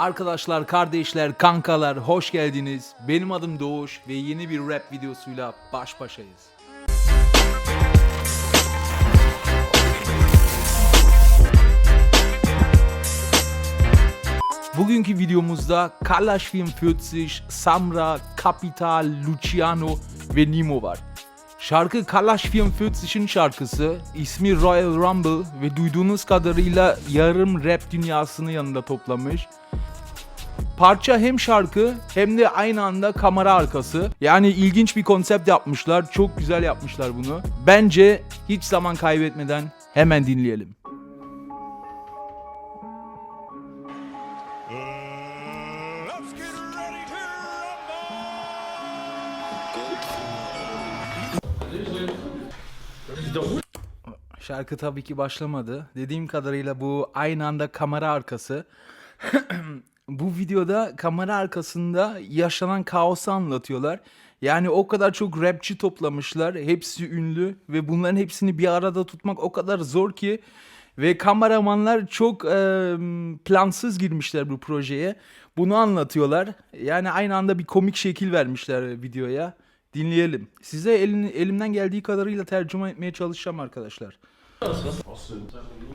Arkadaşlar, kardeşler, kankalar hoş geldiniz. Benim adım Doğuş ve yeni bir rap videosuyla baş başayız. Bugünkü videomuzda Kalash 44, Samra, Capital, Luciano ve Nimo var. Şarkı Kalash 44'in şarkısı, ismi Royal Rumble ve duyduğunuz kadarıyla yarım rap dünyasını yanında toplamış. Parça hem şarkı hem de aynı anda kamera arkası. Yani ilginç bir konsept yapmışlar. Çok güzel yapmışlar bunu. Bence hiç zaman kaybetmeden hemen dinleyelim. Şarkı tabii ki başlamadı. Dediğim kadarıyla bu aynı anda kamera arkası. bu videoda kamera arkasında yaşanan kaosu anlatıyorlar. Yani o kadar çok rapçi toplamışlar. Hepsi ünlü ve bunların hepsini bir arada tutmak o kadar zor ki. Ve kameramanlar çok e, plansız girmişler bu projeye. Bunu anlatıyorlar. Yani aynı anda bir komik şekil vermişler videoya. Dinleyelim. Size elin, elimden geldiği kadarıyla tercüme etmeye çalışacağım arkadaşlar. Denn?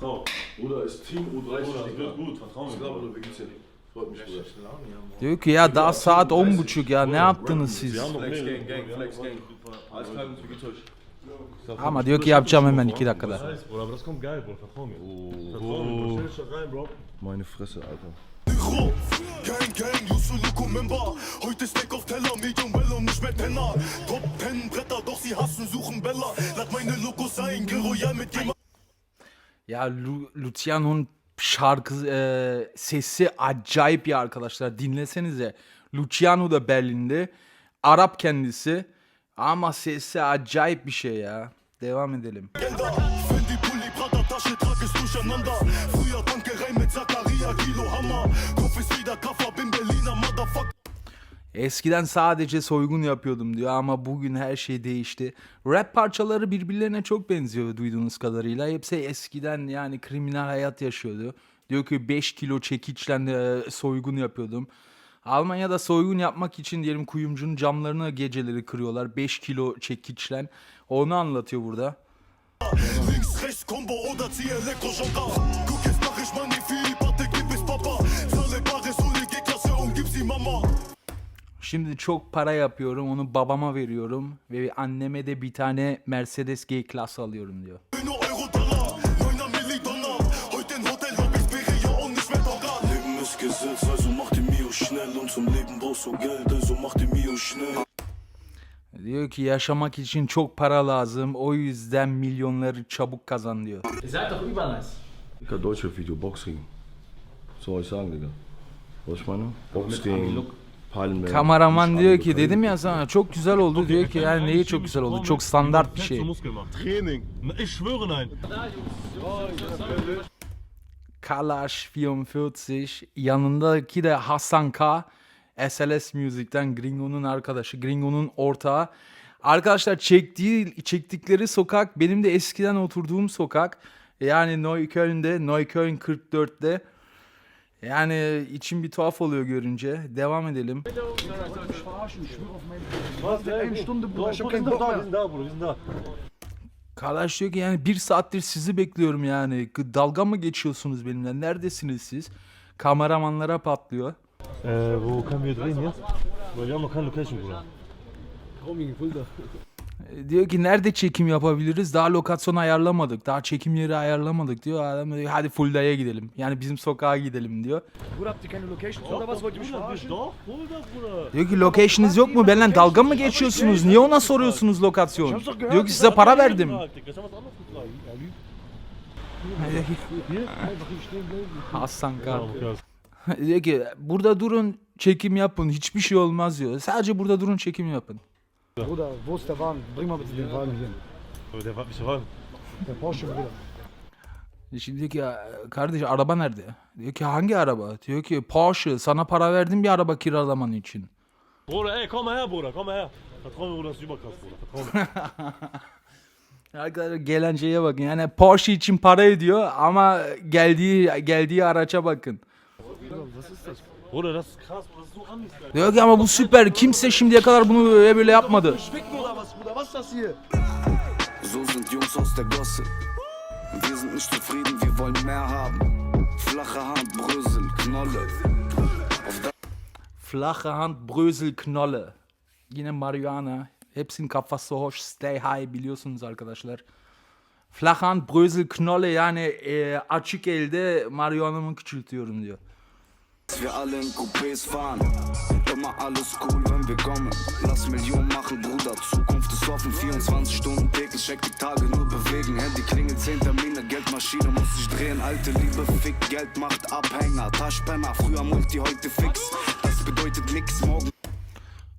Vertrau. Bruder, ist Team U30. Bruder, das wird gut, vertrau Ich glaube, wir geht's ja. Freut mich, Bruder. Diyor ki ya daha saat 10 buçuk ya ne yaptınız siz? Flex. Gang, Gang, Flex Gang. Alles klar, wir getäuscht. Ama diyor ki yapacağım hemen 2 dakikada. Bro. Meine Fresse, Alter. Gang, gang, Yusu Luko Member. Heute Steak auf Teller, Medium well und nicht mehr Tenner. Top 10 Bretter, doch sie hassen, suchen Bella. Lad meine Logos sein, Royal mit jemand. Ya Lu- Luciano'nun şarkı e, sesi acayip ya arkadaşlar dinlesenize. Luciano da Berlin'de. Arap kendisi. Ama sesi acayip bir şey ya. Devam edelim. Eskiden sadece soygun yapıyordum diyor ama bugün her şey değişti. Rap parçaları birbirlerine çok benziyor duyduğunuz kadarıyla. Hepsi eskiden yani kriminal hayat yaşıyordu. Diyor ki 5 kilo çekiçle e, soygun yapıyordum. Almanya'da soygun yapmak için diyelim kuyumcunun camlarını geceleri kırıyorlar. 5 kilo çekiçle. Onu anlatıyor burada. Şimdi çok para yapıyorum. Onu babama veriyorum. Ve anneme de bir tane Mercedes G-Class alıyorum diyor. İch. Diyor ki yaşamak için çok para lazım. O yüzden milyonları çabuk kazan diyor. Seid doch übernice. Dicker Deutschrap-Video, Boxring. Was soll ich sagen, Digga? Was ich meine? Boxring, Palmen. Kameraman diyor ki dedim ya sana çok güzel oldu diyor ki yani neyi çok güzel oldu çok standart bir şey. Kalash 44 yanındaki de Hasan K. SLS Music'ten Gringo'nun arkadaşı, Gringo'nun ortağı. Arkadaşlar çektiği, çektikleri sokak benim de eskiden oturduğum sokak. Yani Neukölln'de, Neukölln 44'te. Yani içim bir tuhaf oluyor görünce. Devam edelim. Kalaş diyor ki yani bir saattir sizi bekliyorum yani. Dalga mı geçiyorsunuz benimle? Neredesiniz siz? Kameramanlara patlıyor. Wo können wir drehen jetzt? Weil wir haben noch keine Location, Bruder. E, Diyor ki nerede çekim yapabiliriz? Daha lokasyon ayarlamadık. Daha çekim yeri ayarlamadık diyor. Adam diyor hadi Fulda'ya gidelim. Yani bizim sokağa gidelim diyor. Diyor ki location'ınız yok mu? Benimle dalga mı geçiyorsunuz? Niye ona soruyorsunuz lokasyon? Diyor ki size para verdim. Ich hab was anderes gefragt. Hasan Kar. Tamam, okay. Diyor ki burada durun çekim yapın. Hiçbir şey olmaz diyor. Sadece burada durun çekim yapın. Bruder, wo ist der Wagen? Bring mal bitte den Wagen hier. Aber der war mich ran. Der Porsche, Bruder. Şimdi diyor ki "Ya, kardeş araba nerede? Diyor ki hangi araba? Diyor ki Porsche sana para verdim bir araba kiralaman için. Bruder, ey, komm her, Bruder, komm her. Vertrau mir, Bruder, ist überkrass, Bruder. Vertrau mir. Arkadaşlar gelen şeye bakın. Yani Porsche için para ediyor ama geldiği geldiği araça bakın. Was ist das? Diyor ki ama bu süper. Kimse şimdiye kadar bunu böyle böyle yapmadı. Schwicken oder was, Bruder? Was ist das hier? So sind Jungs aus der Gosse. Wir sind nicht zufrieden, wir wollen mehr haben. Flache Hand, Brösel, Knolle. Flache Hand, Brösel, Knolle. Yine Marihuana. Hepsinin kafası hoş. Stay high biliyorsunuz arkadaşlar. Flache Hand, Brösel, Knolle yani e, açık elde marihuanamı küçültüyorum diyor. Wir alle in Coupés fahren. Immer alles cool, wenn wir kommen. Lass Millionen machen, Bruder. Zukunft ist offen. 24 Stunden täglich, check die Tage nur bewegen. Handy klingelt, 10 Termine, Geldmaschine muss sich drehen. Alte Liebe, Fick, Geld macht Abhänger. Taschpenner, früher Multi, heute fix. Das bedeutet nix, morgen.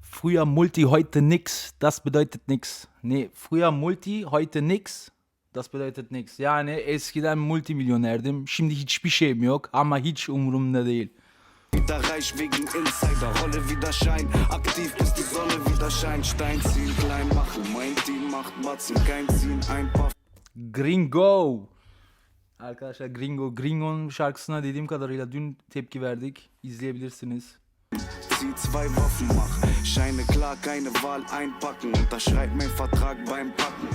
Früher Multi, heute nix. Das bedeutet nix. Nee, früher Multi, heute nix. Das bedeutet nix. Yani eskiden multimilyonerdim. Şimdi hiçbir şeyim yok ama hiç umurumda değil. Wieder reich wegen Insider, Rolle wieder Schein. Aktiv bis die Sonne wieder scheint. Stein ziehen, klein machen. Mein Team macht Batzen, kein Ziehen, ein paar Gringo. Arkadaşlar Gringo. Gringo'nun şarkısına dediğim kadarıyla dün tepki verdik. İzleyebilirsiniz. Zieh zwei Waffen, mach Scheine klar, keine Wahl einpacken. Unterschreib mein Vertrag beim Packen.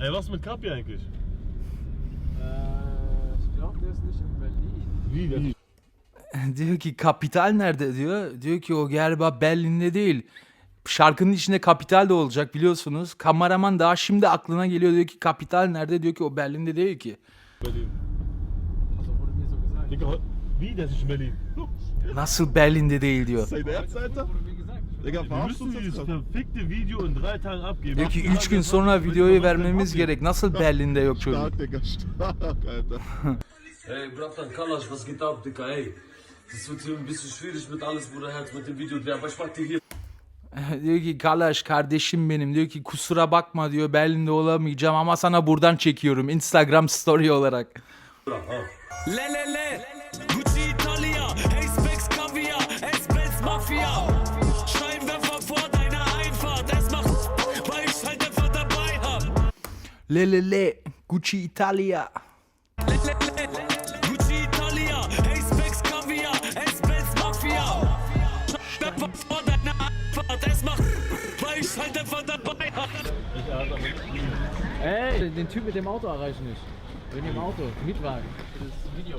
Ey, was mit Kapi eigentlich? ich glaube, der ist nicht in Berlin. Wie, der ist diyor ki kapital nerede diyor. Diyor ki o galiba Berlin'de değil. Şarkının içinde kapital de olacak biliyorsunuz. Kameraman daha şimdi aklına geliyor diyor ki kapital nerede diyor ki o Berlin'de değil ki. Berlin. Digga, wie, der ist Berlin? Nasıl Berlin'de değil diyor. Dein Ernst, Alter? Wurde mir gesagt. Digga, Wir müssen dieses verfickte Video in drei Tagen abgeben. Diyor ki Acht 3 gün sonra videoyu vermemiz gerek. Nasıl Berlin'de yok çocuk? Stark, Digga, stark, Alter. Ey, Bratan Kalash, was geht ab, Dicker, ey? Das wird hier ein bisschen schwierig mit alles, Bruder, Herz, mit dem Video aber ich mach dir hier diyor ki Kalaş kardeşim benim diyor ki kusura bakma diyor Berlin'de olamayacağım ama sana buradan çekiyorum Instagram story olarak. Le le le, Gucci Italia, Acepex Caviar, S-Benz Mafia. Scheinwerfer vor deiner Einfahrt, es macht, weil ich halt einfach dabei hab. Le le le Gucci Italia. Es macht, weil ich halt einfach dabei. Ey, den Typ mit dem Auto erreiche ich nicht. Bin im Auto, Mietwagen. Das Video.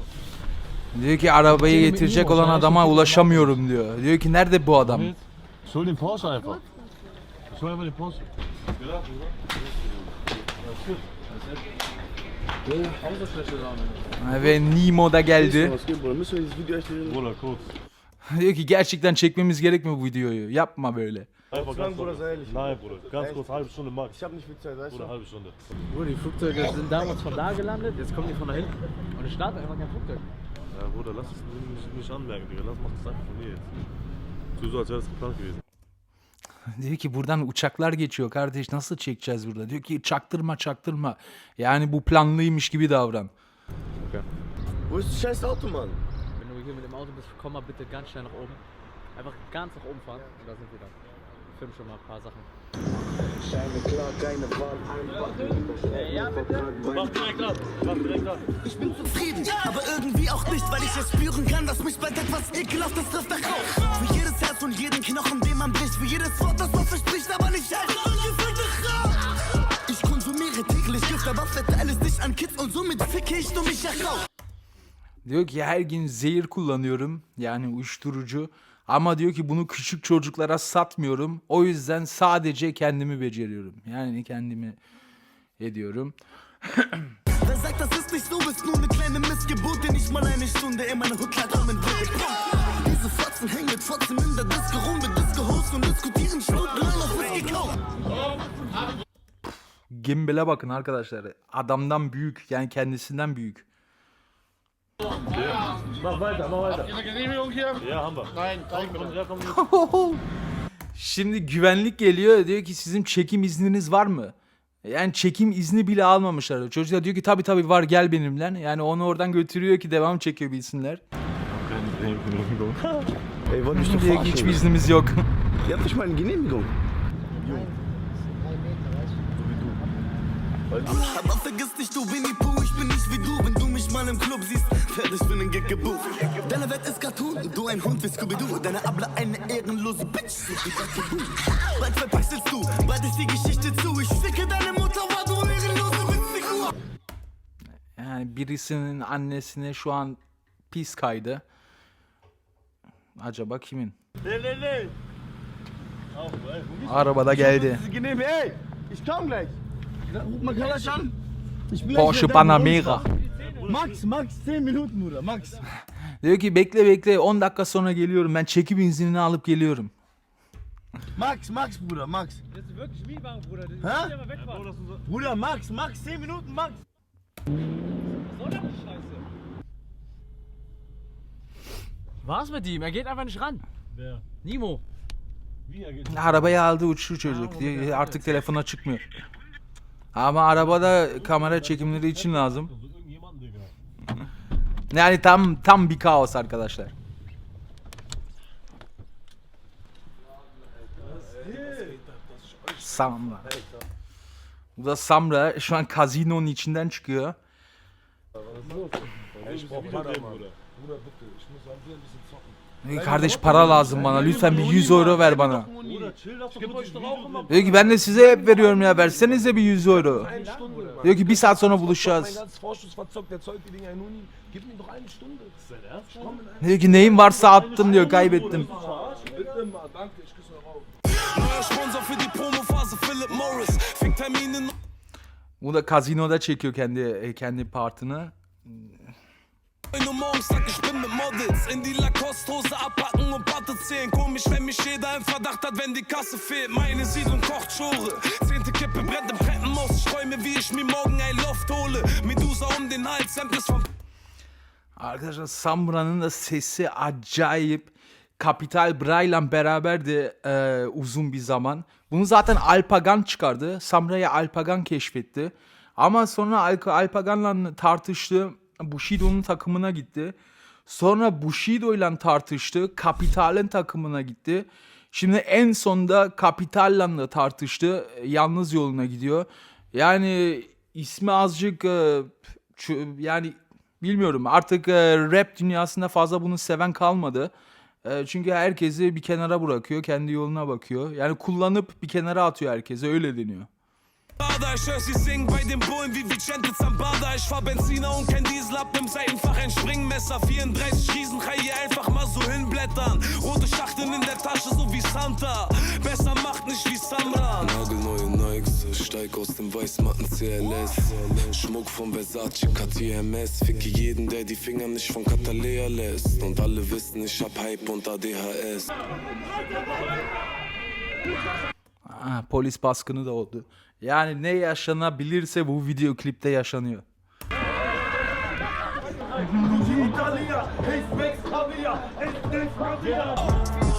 Diyor ki arabayı getirecek olan adama ulaşamıyorum diyor. Diyor ki nerede bu adam? Ich hol den Porsche einfach. Ich hol einfach den Porsche. Ve Nemo da geldi. Bruder? Kurz. Diyor ki gerçekten çekmemiz gerek mi bu videoyu? Yapma böyle. Einfach ganz Bruder, kurz. sei ehrlich. Nein, Bruder, ganz kurz, halbe Stunde max. Ich hab nicht viel Zeit, weißt Bruder, du? halbe Stunde. Bruder, die Flugzeuge sind damals von da gelandet, jetzt kommen die von da hinten. Und es startet einfach kein Flugzeug. Ja, Bruder, lass es nicht, nicht anmerken, Digga. Lass, mach das einfach von mir jetzt. Tu so, als wäre das geplant gewesen. Diyor ki buradan uçaklar geçiyor kardeş nasıl çekeceğiz burada? Diyor ki çaktırma çaktırma. Yani bu planlıymış gibi davran. Wo ist das scheiß Auto, Mann? Wenn du hier mit dem Auto bist, komm mal bitte ganz schnell nach oben. Einfach ganz nach oben fahren und da sind wir dann. Film schon mal ein paar Sachen. Scheine klar, keine Wahl einpacken. Mach direkt ab, mach direkt ab. Ich bin zufrieden, aber irgendwie auch nicht, weil ich es spüren kann, dass mich bald etwas Ekelhaftes trifft nach Rauch. Für jedes Herz und jeden Knochen, den man bricht, für jedes Wort, das man verspricht, aber nicht hält. Ich konsumiere täglich Gift, aber verteile es nicht an Kids und somit ficke ich nur mich heraus. Diyor ki her gün zehir kullanıyorum. Yani uyuşturucu. Ama diyor ki bunu küçük çocuklara satmıyorum. O yüzden sadece kendimi beceriyorum. Yani kendimi ediyorum. Gimbel'e bakın arkadaşlar. Adamdan büyük. Yani kendisinden büyük. Mach weiter, mach weiter. Ihre Genehmigung hier? Ja, haben wir. Nein, komm, ja, komm. Şimdi güvenlik geliyor diyor ki sizin çekim izniniz var mı? Yani çekim izni bile almamışlar. Çocuk da diyor ki tabi tabi var gel benimle. Yani onu oradan götürüyor ki devam çekebilsinler. Ey, wollt mich doch Diyor ki hiçbir verarschen. iznimiz yok. Ihr habt nicht mal eine Genehmigung. Aber vergiss nicht, du Winnie Pooh, ich bin nicht wie du. Wenn du mich mal im Club siehst, fertig für den Gig gebucht. Deine Welt ist Cartoon, du ein Hund wie Scooby-Doo. Deine Abla eine ehrenlose Bitch, so wie Dr. Who. Bald verpixelst du, bald ist die Geschichte zu. Ich ficke deine Mutter, war du ehrenlose Witzfigur. Yani birisinin annesine şu an pis kaydı. Acaba kimin? Ey, wo gehst Arabada geldi. İch komm gleich. Ruf mal Kalasch an. Porsche Panamera. Max, Max, 10 Minuten, Bruder, Max. Diyor ki bekle bekle 10 dakika sonra geliyorum. Ben çeki benzinini alıp geliyorum. Max, Max, Bruder, Max. Das ist wirklich Mietwagen, Bruder. Die Hä? müssen ja mal wegfahren. Bruder, Max, Max, 10 Minuten, Max. Was soll das Scheiße? Mit ihm? Er geht einfach nicht ran. Wer? Nimo. Wie er geht? Arabayı aldı uçtu çocuk. Diyor, Artık telefona çıkmıyor. Ama arabada kamera çekimleri için lazım. Yani tam tam bir kaos arkadaşlar. Samra. Bu da Samra şu an kazinonun içinden çıkıyor. Ich brauch Para, Bruder. Kardeş para lazım bana lütfen bir 100 euro ver bana. Diyor ki ben de size hep veriyorum ya versenize bir 100 euro. Diyor ki bir saat sonra buluşacağız. Diyor ki neyim varsa attım diyor kaybettim. Bu da kazinoda çekiyor kendi kendi partını. 9 Uhr morgens, sag ich bin mit Models. In die Lacoste-Hose abpacken und Platte zählen. Komisch, wenn mich jeder im Verdacht hat, wenn die Kasse fehlt. Meine Siedlung kocht Schore. Zehnte Kippe brennt im Treppenhaus. Ich träume, wie ich mir morgen ein Loft hole. Medusa um den Hals, sämtliches vom Arkadaşlar Samra'nın da sesi acayip. Capital Bra ile beraberdi e, uzun bir zaman. Bunu zaten Alpagan çıkardı. Samra'yı Alpagan keşfetti. Ama sonra Al Alpagan'la tartıştı. Bushido'nun takımına gitti. Sonra Bushido ile tartıştı. Capital'in takımına gitti. Şimdi en sonunda Capital'la da tartıştı. Yalnız yoluna gidiyor. Yani ismi azıcık e, yani bilmiyorum artık e, rap dünyasında fazla bunu seven kalmadı. E, çünkü herkesi bir kenara bırakıyor, kendi yoluna bakıyor. Yani kullanıp bir kenara atıyor herkese öyle deniyor. Bader. Ich hör sie singen bei den Bullen wie Vicente Zambada. Ich fahr Benziner und kein Diesel, ab im Seitenfach ein Springmesser. 34 Riesen, kann hier einfach mal so hinblättern. Rote Schachteln in der Tasche, so wie Santa. Besser macht nicht wie Sandra. Nagelneue Nikes, steig aus dem weißmatten CLS. Schmuck von Versace, Cartier MS. Ficke jeden, der die Finger nicht von Catalea lässt. Und alle wissen, ich hab Hype und ADHS. Ha, polis baskını da oldu. Yani ne yaşanabilirse bu video klipte yaşanıyor.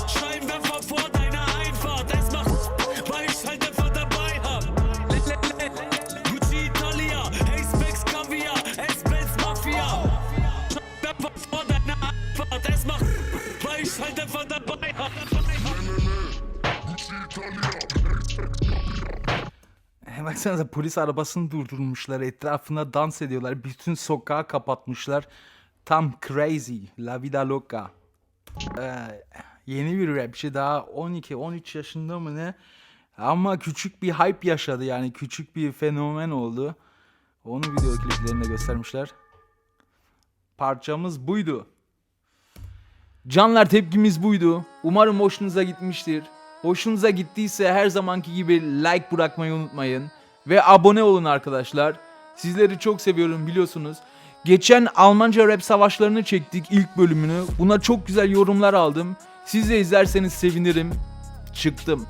Scheinwerfer vor deiner Baksanıza polis arabasını durdurmuşlar. Etrafında dans ediyorlar. Bütün sokağı kapatmışlar. Tam crazy. La vida loca. Ee, yeni bir rapçi daha 12-13 yaşında mı ne? Ama küçük bir hype yaşadı yani. Küçük bir fenomen oldu. Onu video kliplerinde göstermişler. Parçamız buydu. Canlar tepkimiz buydu. Umarım hoşunuza gitmiştir. Hoşunuza gittiyse her zamanki gibi like bırakmayı unutmayın. Ve abone olun arkadaşlar. Sizleri çok seviyorum biliyorsunuz. Geçen Almanca rap savaşlarını çektik ilk bölümünü. Buna çok güzel yorumlar aldım. Siz de izlerseniz sevinirim. Çıktım.